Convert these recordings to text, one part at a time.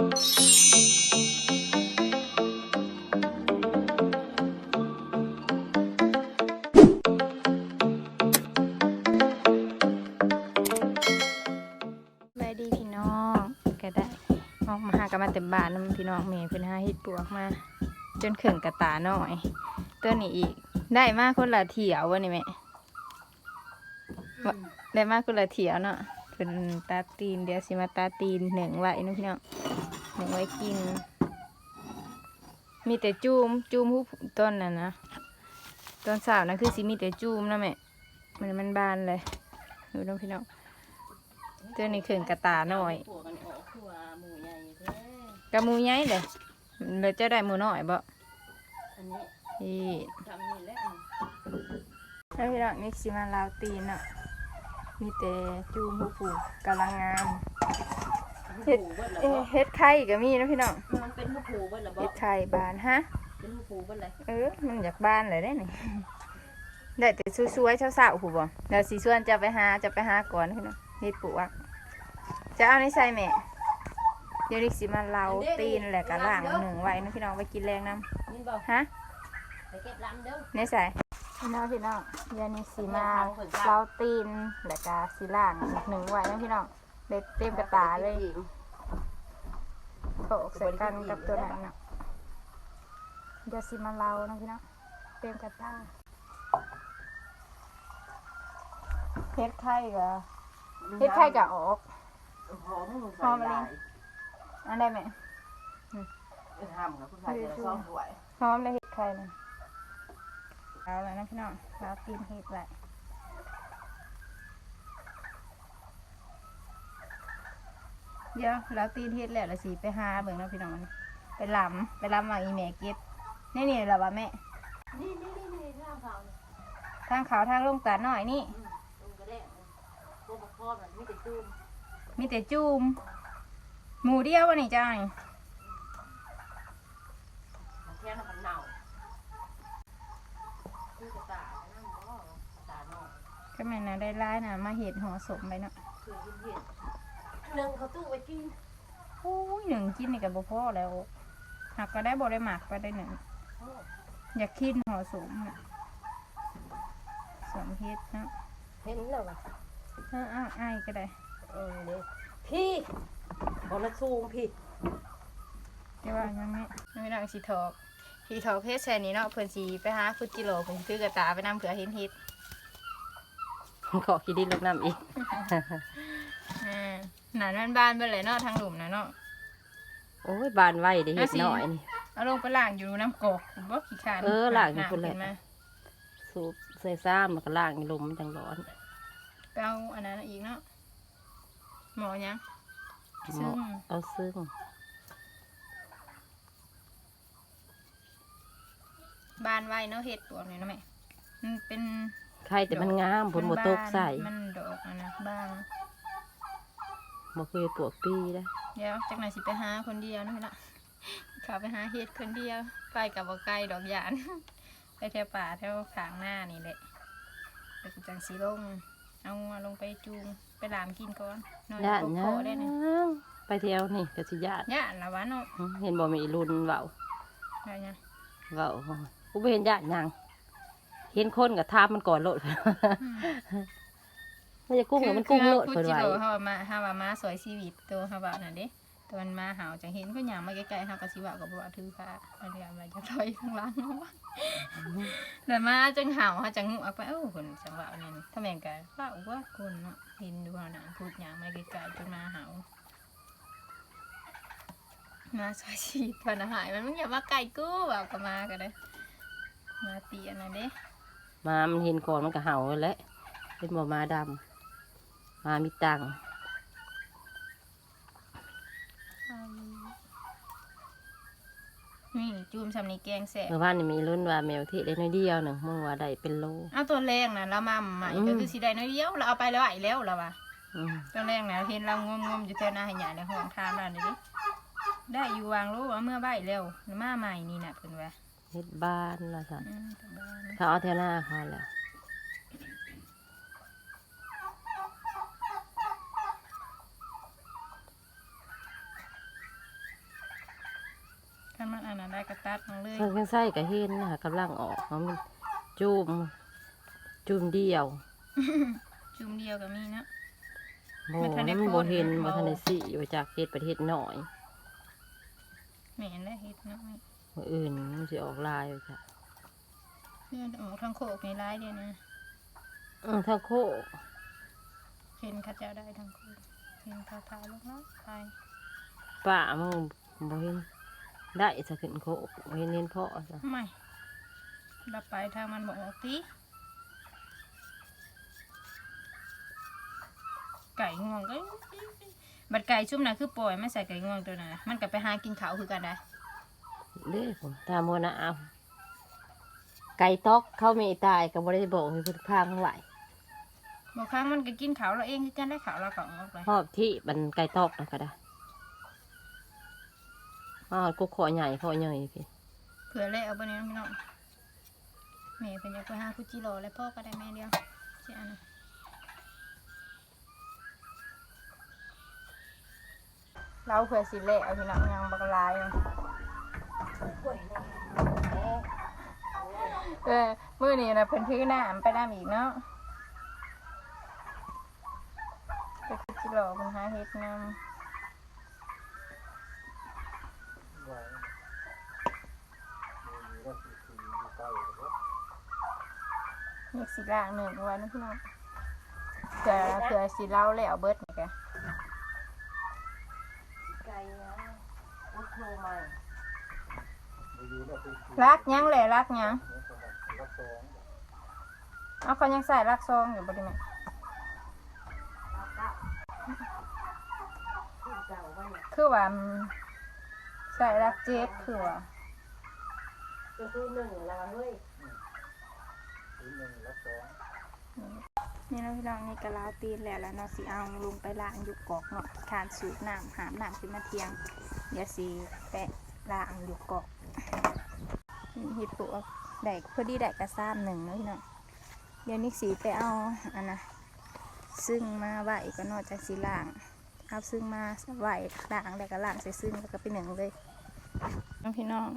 บายดีพี่น้องก็ได้ออกมาหากันมาเต็มบ้านนํพี่น้องเมย์เพิ่นหาเฮ็ดปวกมา จนเข่งกระตาหน่อย ตัวนี้อีก ได้มากคนละเถียววะนี่แม่ว่าได้มากคนละเถียวเนาะ เป็นตาตีน เดี๋ยวสิมาตาตีนหนึ่งไว้เนาะพี่น้องหนึ่งไว้กิน มีแต่จูมจูมผู้ต้นน่ะนะต้นสาวนะคือสิมีแต่จูมนะแม่มันมันบานเลยดูน้องพี่น้องตัวนี้ขึ้นกระตาหน่อยผัวกันออกคือว่าหมูใหญ่แท้กระมูใหญ่เลยเราจะได้หมูน้อยบ่อันนี้ที่ทำนี่แหละแล้วพี่น้องนี่สิมาลาวตีนเนาะ มีแต่จูมผู้ผูกกำลังงามเฮ็ดเบิดละเอ๊ะบ่เฮ็ดไข่ก็มีนะพี่น้องมันเป็นผู้ผูเบิดละบ่เฮ็ดไข่บานฮะ เป็นผู้ผูเบิดเลยเออ มันอยากบานเลยได้นี่ ได้แต่สวยๆเช้าๆผู้บ่เดี๋ยวสีส่วนจะไปหาจะไปหาก่อนพี่น้องเฮ็ดปลูกอะจะเอาในใส่แม่เดี๋ยวนี้สิมาลาวตีนแหละก็ล่างหนึ่งไว้นะพี่น้องไปกินแรงน้ำยินบ่ฮะไปเก็บลำเด้อในสาย พี่น้องพี่น้องเดี๋ยวนี้สีมาเราตีนแล้วก็สีล่างอีกหนึ่งไว้นะพี่น้องเด็ดเต็มกระตาเลยโปะใส่กันกับตัวนั้นนะเดี๋ยวสีมาเรานะพี่น้องเต็มกระตาเฮ็ดไข่กับเฮ็ดไข่กับออกหอมมึงหอมอะไรอันได้ไหมเออห้ามกับผู้ชายจะซ่อมสวยหอมเลยเฮ็ดไข่เลย เอาแล้วนะพี่น้องเราตีนเฮ็ดไว้เดี๋ยวเราตีนเฮ็ดแล้วเราสีไปหาเบิ่งเนาะพี่น้องไปลำไปลำมาอีแม่เก็บนี่นี่เราว่าแม่นี่นี่นี่นี่ทางเขานี่ทางเขาวทางลงตาหน่อยนี่ลงกระแดงพวกพ่อมันมีแต่จูมมีแต่จูมหมูเดียววันนี้จ้านี่แค่มันเน่าคือกระตานั่นบ่กระตาน้อย ก็แม่นนะได้ร้ายนะมาเห็ดห่อสมไปเนาะคือกินเห็ดหนึ่งเขาตู้ไว้กินโอ้ยหนึ่งกินนี่กับบ่พ่อแล้วหักก็ได้บ่ได้หมักไปได้หนึ่งอยากกินห่อสมน่ะสมเฮ็ดเนาะเห็นแล้วว่ะเอออ้าวอ้ายก็ได้เออเด้พี่บอลซูงพี่แต่ว่ายังไม่ยังไม่ได้สีทอกสีทอกเพชรแซนี้เนาะเพิ่นสีไปหาฟุจิโร่เพิ่นสิซื้อกระตาไปนำเผื่อเห็นเฮ็ด ขอคิดดิลกน้ำอีกอ่าหนามันบานไปเลยเนาะทางหลุมนะเนาะ โอ้ยบานไว้ได้เห็ดหน่อยนี่ เอาลงไปล้างอยู่น้ำกอกผมบ่ขี้ขานเออล้างอยู่พุ่นแหละำเห็มาสูบใส่ซ้ำมันก็ล่างลมมันจังร้อนไปเอาอันนั้นอีกเนาะหมอยังหมซึ่องเอาซึ่งบานไว้เนาะเห็ดปวกนี่เนาะแม่มันเป็น ใครแต่มันงามผลบ่ตกใส่มันดอกอะนะบางบ่เคยปวกปีนะเดี๋ยวจากไหนสิไปหาคนเดียวนะพี่ละเขาไปหาเห็ดคนเดียว ไปกับบ่ไกลดอกยานไปแถวป่าแถวขางหน้านี่แหละไปกูจังสีลง เอางัวลงไปจูงไปลามกินก่อนนอนย่านโคยัโค่ได้เนี่ยงไปเที่ยวนี่ก็สิญาติย่านละวะเนาะเห็นบ่มีรุ่นเว้าอะไรเนี่ยเว้ากูบ่เห็นญาติหยัง เห็นคนก็ทามมันก่อนโลดมันจะกุ้งกับมันกุ้งโลดคือเพิ่นจิไว้โร่เฮาว่ามาเฮาว่ามาสวยชีวิตตัวเฮาว่าน่ะเด้ตอนมาหาวจังเห็นก็หยังมาใกล้ๆเฮาก็สิว่าก็บ่ว่าถือผ้าอันเดียวมาจะถอยข้างหลังเอาวะแล้วมาจังหาวเฮาจังงูออกไปเอ้าคนจังว่านั่นถ้าแม่นก็ว่าว่าคนเนาะเห็นดูเฮาน่ะพูดหยังมาใกล้ๆจนมาหาวมาสวยชีวิตเพิ่นน่ะหายมันมึงอย่ามาไกลกูว่าก็มาก็ได้มาตีอันนั้นเด้ มามันเห็นก่อนมันก็เห่าแหล้วเป็นบ่มาดำมามีตังค์นี่จูมสำนีแกงแสบเมื่อวานนี่มีรุ่นว่าแมวที่ได้น้อยเดียวหนึ่งมึงว่าได้เป็นโลเอาตัวแรงนะเรามาใหม่อืมก็คือสีได้น้อยเดียวเราเอาไปแล้วไหวแล้วเราว่ะอืมตัวแรงนะเห็นเรางมๆอยู่แถวหน้าให้ใหญ่ในห้องทานเราเลยดิได้อยู่วางรู้ว่าเมื่อใบแล้วมาใหม่นี่นะเพิ่นว่า เฮ็ดบ้านละสันอืมแต่บ้านเขาเอาเท่าหน้าเขาแล้วคันมันอันนั้นได้ก็ตัดลงเลยทางข้างไส้ก็เห็นนะกำลังออกเขามันจุ่มจุ่มเดียว จุ่มเดียวก็มีเนาะโบ่มันทันได้มันโพบ่ดเห็นเนาะบ่ทันได้สิอยู่จากเฮ็ดประเทศน้อยแม่นได้เฮ็ดเนาะแม่มื้ออื่นมันสิออกลายอยู่จ้ะเพื่อนออกทางโคกในร้ายเดียวนะอือทางโคกเห็นเข้าเจ้าได้ทางโคกเห็นเขาถ่ายลงเนาะถ่ายป่ามันบ่เห็นได้จะขึ้นโคกบ่เห็นเห็นพ่อจ้ะไม่ดับไปทางมันบอกออกติไก่งวงก็บัดไก่ชุ่มน่ะคือปล่อยไม่ใส่ไก่งวงตัวน่ะมันก็ไปหากินเขาวคือกันได้ เด้ผมตามโมนะเอาไก่ตอกเข้าไม่ตายก็บ่ได้บอกให้เพิ่นพางไหวบางครั้งมันก็กินเขาวเราเองคือกันได้เขาวเราก็ออกไปหอบที่มันไก่ตอกนะก็ได้อ้าวกูขอใหญ่ขอใหญ่พี่เผื่อเลยเอาไปเนี่ยพี่น้องแม่เป็นอยากไปหาคุจิโร่แล้วพ่อก็ได้แม่เดียวเจ้านะเราเผื่อสิเละเอาพี่น้องยังบักลายเนาะ เออมื้อนี้นะเพิ่นถือน้ำไปน้ำอีกเนาะไปคุจิโร่เพิ่นหาเฮ็ดน้ำนี่สีล่างหนึ่งวันนะพี่น้องเผื่อเผื่อสีเล่าแล้วเบิดนี่แกไก่นะลูกโคใหม่ รักยังเลยรักยังเอาเขายังใส่รักซองอยู่บริเวณเจ้าว่าเนี่ยคือว่าอืมใส่รักเจ็ดคือว่าก็คือหนึ่งแล้วเฮ้ยนี่นะพี่น้องนี่กะลาตีนแล้วแล้วเนาะสีเอาลงไปล้างอยู่กอกเนาะทานสูบน้ำหามน้ำขึ้นมาเทียงเดี๋ยวสีแปะล้างอยู่กอกนี่ เห็ดปวกได้พอดีได้กระซ้ำหนึ่งเนาะพี่น้องเดี๋ยวนี้สีไปเอาอันนะซึ่งมาไหวก็นอกจากสีล้างเอาซึ่งมาไหวล้างแล้วก็ล้างใส่ซึ่งแล้วก็ไปหนึ่งเลยน้องพี่น้อง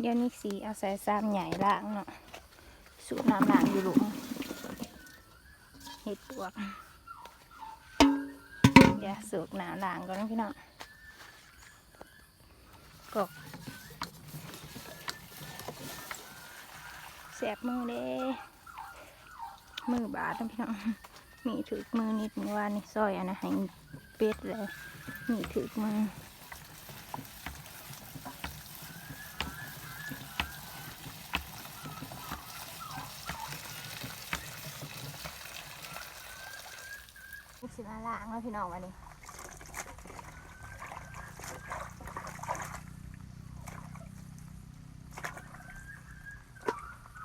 เดี๋ยวนี้สีเอาใส่ซ้ำใหญ่ล้างเนาะสูบน้ำล้างอยู่หลุมเห็ดปวกเดี๋ยวสูบน้ำล้างก่อนนะพี่น้อง แสบมือเด้มือบาดนะพี่น้องมีถือมือนิดนึงว่านี่ซอยอันนะให้เป็ดเลยมีถือมือสิมาล้างแล้วพี่น้องวันนี้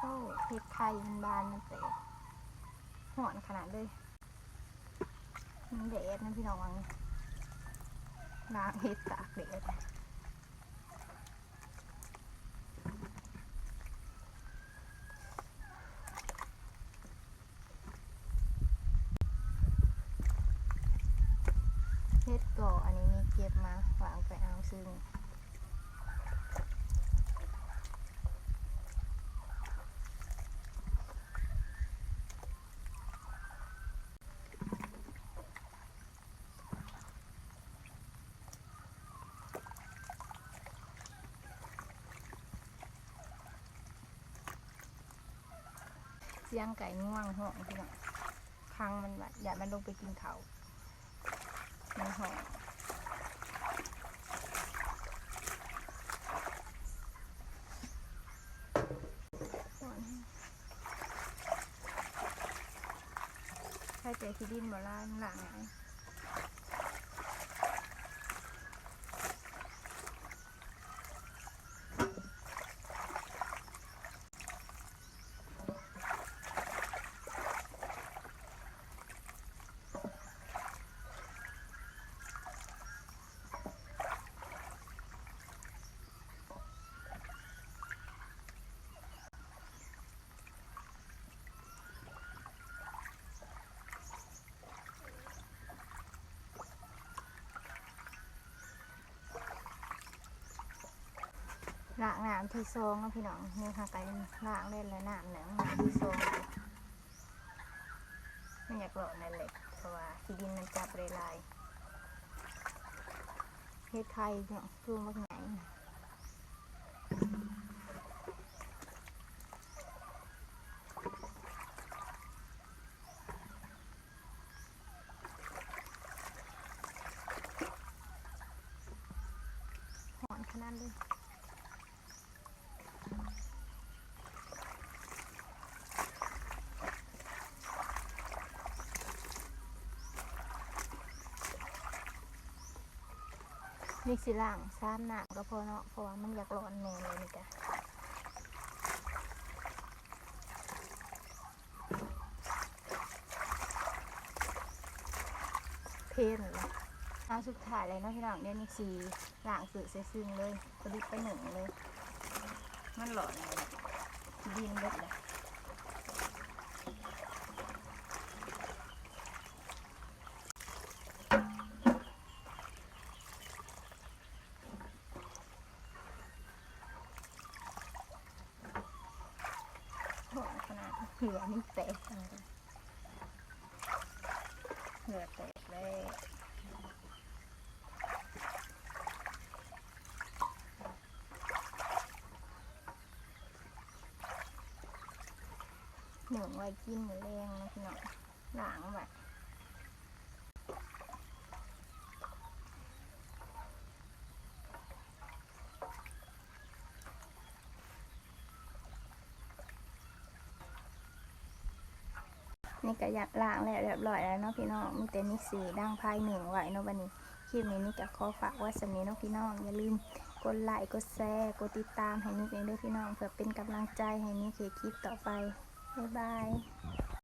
โอ้ เห็ดไข่มันบานมันเตะหอนขนาดเลยมันแดดนะพี่น้องวังล้างเห็ดตากแดดเห็ดก่ออันนี้มีเก็บมาวางไปเอาซึ่ง เสียงไก่ง่วงห้องพี่น้องคังมันแบบอยากมันลงไปกินเขาในห้องใครใจขี้ดินบ่ล่าหลังไง ล้างน้ำที่ซองนะพี่น้องนี่ค่ะไก่ล้างเล่นแล้วน้ำหนังน้ำที่ซองมันอยากหลอกนั่นแหละเพราะว่าที่ดินมันจับเลยลายเฮ็ดไทยเนาะรูมากไหนหอนขนาดเลย นี่สิล่างซ้ำหนักก็พอเนาะเพราะว่ามันอยากร้อนแน่เลยนี่กะเพลนเลยเอาสุดท้ายเลยเนาะพี่น้องเดี๋ยวนี้สีล่างสื่อเสียซึ่งเลยกระดิบไปหนึ่งเลย มันหลอนเลยดินเบิดเลยหอมขนาด เหลือนี่แตกเหลือแตกเลยหนึ่งไว้กินมือแรงนะพี่น้องล้างแบบ นี่ก็ยัดล่างแล้วเรียบร้อยแล้วเนาะพี่น้องมีแต่มีสีดังภายหนึ่งไว้เนาะวันนี้คลิปนี้นี่ก็ขอฝากไว้สำนี้เนาะพี่น้องอย่าลืมกดไลค์กดแชร์กดติดตามให้นิกเองด้วยพี่น้องเพื่อเป็นกำลังใจให้นิกเขียคลิปต่อไปบ๊ายบาย